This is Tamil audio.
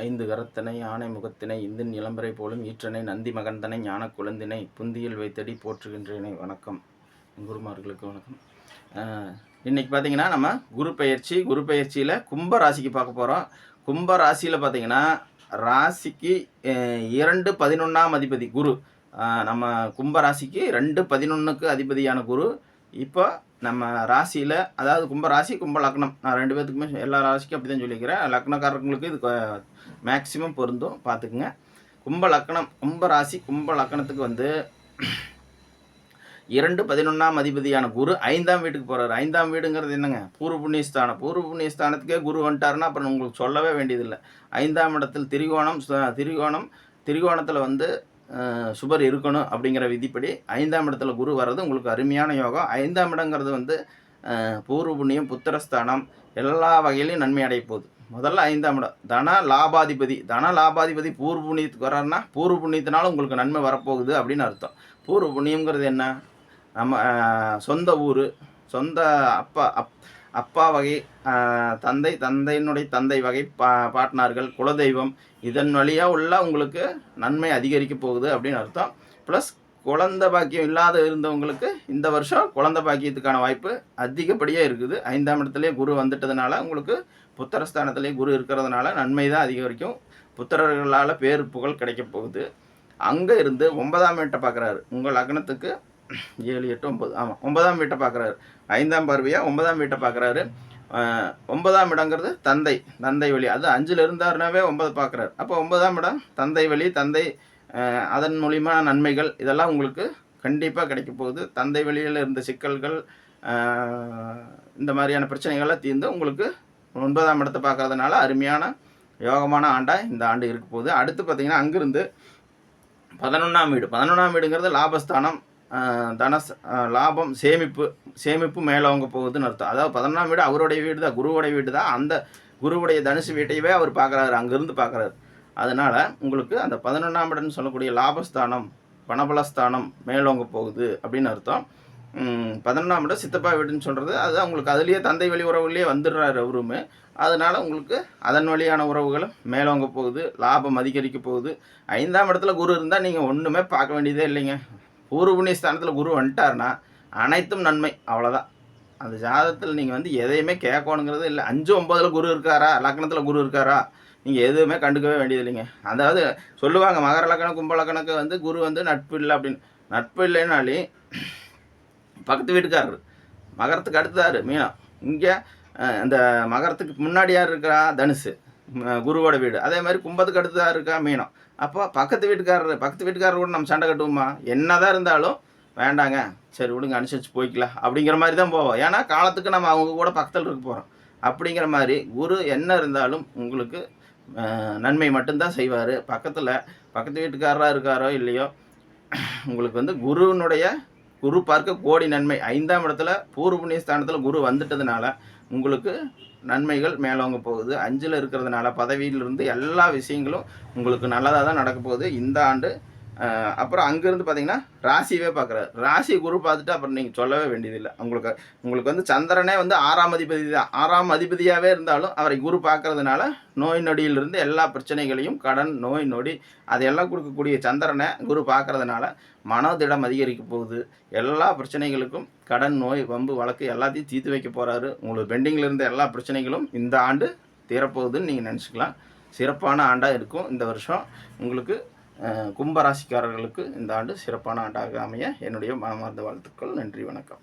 ஐந்து கரத்தனை ஆனை முகத்தினை இந்தின் இளம்பரை போலும் ஈற்றனை நந்தி மகந்தனை ஞான குழந்தினை புந்தியில் வைத்தடி போற்றுகின்றனை. வணக்கம். குருமார்களுக்கு வணக்கம். இன்னைக்கு பார்த்தீங்கன்னா நம்ம குரு பயிற்சி குரு பயிற்சியில் கும்ப ராசிக்கு பார்க்க போகிறோம் கும்ப ராசியில் பார்த்தீங்கன்னா ராசிக்கு இரண்டு பதினொன்றாம் அதிபதி குரு. நம்ம கும்ப ராசிக்கு ரெண்டு பதினொன்றுக்கு அதிபதியான குரு. இப்போ நம்ம ராசியில் அதாவது கும்ப ராசி கும்ப லக்னம். நான் ரெண்டு பேத்துக்குமே எல்லா ராசிக்கும் அப்படி தான் சொல்லிக்கிறேன். லக்னக்காரங்களுக்கு இது மேக்சிமம் பொருந்தும். பார்த்துக்குங்க. கும்ப லக்னம் கும்ப ராசி கும்ப லக்னத்துக்கு வந்து இரண்டு பதினொன்றாம் அதிபதியான குரு ஐந்தாம் வீட்டுக்கு போகிறாரு ஐந்தாம் வீடுங்கிறது என்னங்க? பூர்வ புண்ணியஸ்தானம். பூர்வ புண்ணியஸ்தானத்துக்கே குரு வந்துட்டாருன்னா அப்புறம் உங்களுக்கு சொல்லவே வேண்டியதில்லை. ஐந்தாம் இடத்தில் திரிகோணம் திரிகோணம் திரிகோணத்தில் வந்து சுபர் இருக்கணும் அப்படிங்கிற விதிப்படி ஐந்தாம் இடத்துல குரு வர்றது உங்களுக்கு அருமையான யோகம். ஐந்தாம் இடங்கிறது வந்து பூர்வ புண்ணியம் புத்திரஸ்தானம் எல்லா வகையிலையும் நன்மை அடைய போகுது. முதல்ல ஐந்தாம் இடம். தன லாபாதிபதி. தன லாபாதிபதி பூர்வ புண்ணியத்துக்கு வர்றாருன்னா பூர்வ புண்ணியத்தினால உங்களுக்கு நன்மை வரப்போகுது அப்படின்னு அர்த்தம். பூர்வ புண்ணியங்கிறது என்ன? நம்ம சொந்த ஊர் சொந்த அப்பா அப் அப்பா வகை தந்தை தந்தையினுடைய தந்தை வகை பா பாட்னார்கள் குலதெய்வம். இதன் வழியாக உள்ள உங்களுக்கு நன்மை அதிகரிக்க போகுது அப்படின்னு அர்த்தம். ப்ளஸ் குழந்த பாக்கியம் இல்லாத இருந்தவங்களுக்கு இந்த வருஷம் குழந்த பாக்கியத்துக்கான வாய்ப்பு அதிகப்படியாக இருக்குது. ஐந்தாம் இடத்துலேயே குரு வந்துட்டதுனால உங்களுக்கு புத்திரஸ்தானத்திலே குரு இருக்கிறதுனால நன்மை தான் அதிகரிக்கும். புத்திரர்களால் பேர் புகழ் கிடைக்க போகுது. அங்கே இருந்து ஒன்பதாம் வீட்டை பார்க்குறாரு. உங்கள் லக்னத்துக்கு ஏழு எட்டு ஒம்பது ஆமாம் ஒன்பதாம் வீட்டை பார்க்குறாரு. ஐந்தாம் பார்வையாக ஒன்பதாம் வீட்டை பார்க்குறாரு. ஒன்பதாம் இடங்கிறது தந்தை தந்தை வழி. அது அஞ்சில் இருந்தாருனாவே ஒன்பது பார்க்குறாரு. அப்போ ஒன்பதாம் இடம் தந்தை வழி தந்தை அதன் மூலிமா நன்மைகள் இதெல்லாம் உங்களுக்கு கண்டிப்பாக கிடைக்க போகுது. தந்தை வழியில் இருந்த சிக்கல்கள் இந்த மாதிரியான பிரச்சனைகள்லாம் தீர்ந்து உங்களுக்கு ஒன்பதாம் இடத்தை பார்க்கறதுனால அருமையான யோகமான ஆண்டாக இந்த ஆண்டு இருக்க போகுது. அடுத்து பார்த்தீங்கன்னா அங்கிருந்து பதினொன்றாம் வீடு. பதினொன்றாம் வீடுங்கிறது லாபஸ்தானம். தன தனஸ் லாபம் சேமிப்பு சேமிப்பு மேலோங்க போகுதுன்னு அர்த்தம். அதாவது பதினொன்றாம் வீடு அவருடைய வீடு தான் குருவுடைய வீடு தான் அந்த குருவுடைய தனுசு வீட்டையவே அவர் பார்க்குறாரு அங்கேருந்து பார்க்குறாரு அதனால் உங்களுக்கு அந்த பதினொன்றாம் இடம்னு சொல்லக்கூடிய லாபஸ்தானம் பணபலஸ்தானம் மேலோங்க போகுது அப்படின்னு அர்த்தம். பதினொன்றாம் இடம் சித்தப்பா வீடுன்னு சொல்கிறது அது அவங்களுக்கு அதுலேயே தந்தை வழி உறவுலேயே வந்துடுறாரு அவருமே. அதனால் உங்களுக்கு அதன் வழியான உறவுகளும் மேலோங்க போகுது லாபம் அதிகரிக்க போகுது. ஐந்தாம் இடத்துல குரு இருந்தால் நீங்கள் ஒன்றுமே பார்க்க வேண்டியதே இல்லைங்க. பூர்வ புண்ணிய ஸ்தானத்தில் குரு வந்துட்டாருன்னா அனைத்தும் நன்மை அவ்வளோதான் அந்த ஜாதகத்தில் நீங்கள் வந்து எதையுமே கேட்கணுங்கிறது இல்லை. அஞ்சு ஒம்பதில் குரு இருக்காரா? லக்னத்தில் குரு இருக்காரா? நீங்கள் எதுவுமே கண்டுக்கவே வேண்டியது இல்லைங்க. அதாவது சொல்லுவாங்க மகர லக்கணம் கும்ப லக்கணக்கு வந்து குரு வந்து நட்பு இல்லை அப்படின்னு. நட்பு இல்லைனாலே பக்கத்து வீட்டுக்காரர் மகரத்துக்கு அடுத்ததாரு மீனா. இங்கே அந்த மகரத்துக்கு முன்னாடி யார் இருக்கிறா தனுசு. குருவோட வீடு. அதே மாதிரி கும்பத்துக்கு அடுத்ததாக இருக்கா மீனம். அப்போ பக்கத்து வீட்டுக்காரர் பக்கத்து வீட்டுக்காரர் கூட நம்ம சண்டை கட்டுவோமா? என்னதான் இருந்தாலும் வேண்டாங்க சரி விடுங்க அனுசரித்து போய்க்கலாம். அப்படிங்கிற மாதிரி தான் போவோம். ஏன்னா காலத்துக்கு நம்ம அவங்க கூட பக்கத்தில் இருக்க போகிறோம் அப்படிங்கிற மாதிரி குரு என்ன இருந்தாலும் உங்களுக்கு நன்மை மட்டும்தான் செய்வார். பக்கத்தில் பக்கத்து வீட்டுக்காரராக இருக்காரோ இல்லையோ உங்களுக்கு வந்து குருவினுடைய குரு பார்க்க கோடி நன்மை. ஐந்தாம் இடத்துல பூர்வ புண்ணிய ஸ்தானத்தில் குரு வந்துட்டதுனால உங்களுக்கு நன்மைகள் மேலோங்க போகுது. அஞ்சில் இருக்கிறதுனால பதவியிலிருந்து எல்லா விஷயங்களும் உங்களுக்கு நல்லதாக தான் நடக்க போகுது. இந்த ஆண்டு அப்புறம் அங்கேருந்து பார்த்தீங்கன்னா ராசியவே பார்க்குறாரு ராசி குரு பார்த்துட்டு அப்புறம் நீங்கள் சொல்லவே வேண்டியதில்லை. உங்களுக்கு உங்களுக்கு வந்து சந்திரனே வந்து ஆறாம் அதிபதி தான். ஆறாம் அதிபதியாகவே இருந்தாலும் அவரை குரு பார்க்கறதுனால நோய் நொடியிலிருந்து எல்லா பிரச்சனைகளையும் கடன் நோய் நொடி அதையெல்லாம் கொடுக்கக்கூடிய சந்திரனை குரு பார்க்கறதுனால மனோதிடம் அதிகரிக்க போகுது. எல்லா பிரச்சனைகளுக்கும் கடன் நோய் வம்பு வழக்கு எல்லாத்தையும் தீர்த்து வைக்க போகிறாரு உங்களுக்கு பெண்டிங்கில் இருந்த எல்லா பிரச்சனைகளும் இந்த ஆண்டு தீரப்போகுதுன்னு நீங்கள் நினச்சிக்கலாம். சிறப்பான ஆண்டாக இருக்கும் இந்த வருஷம். உங்களுக்கு கும்பராசிக்காரர்களுக்கு கும்ப ராசிக்காரர்களுக்கு இந்த ஆண்டு சிறப்பான ஆண்டாக அமைய என்னுடைய மனமார்ந்த வாழ்த்துக்கள். நன்றி வணக்கம்.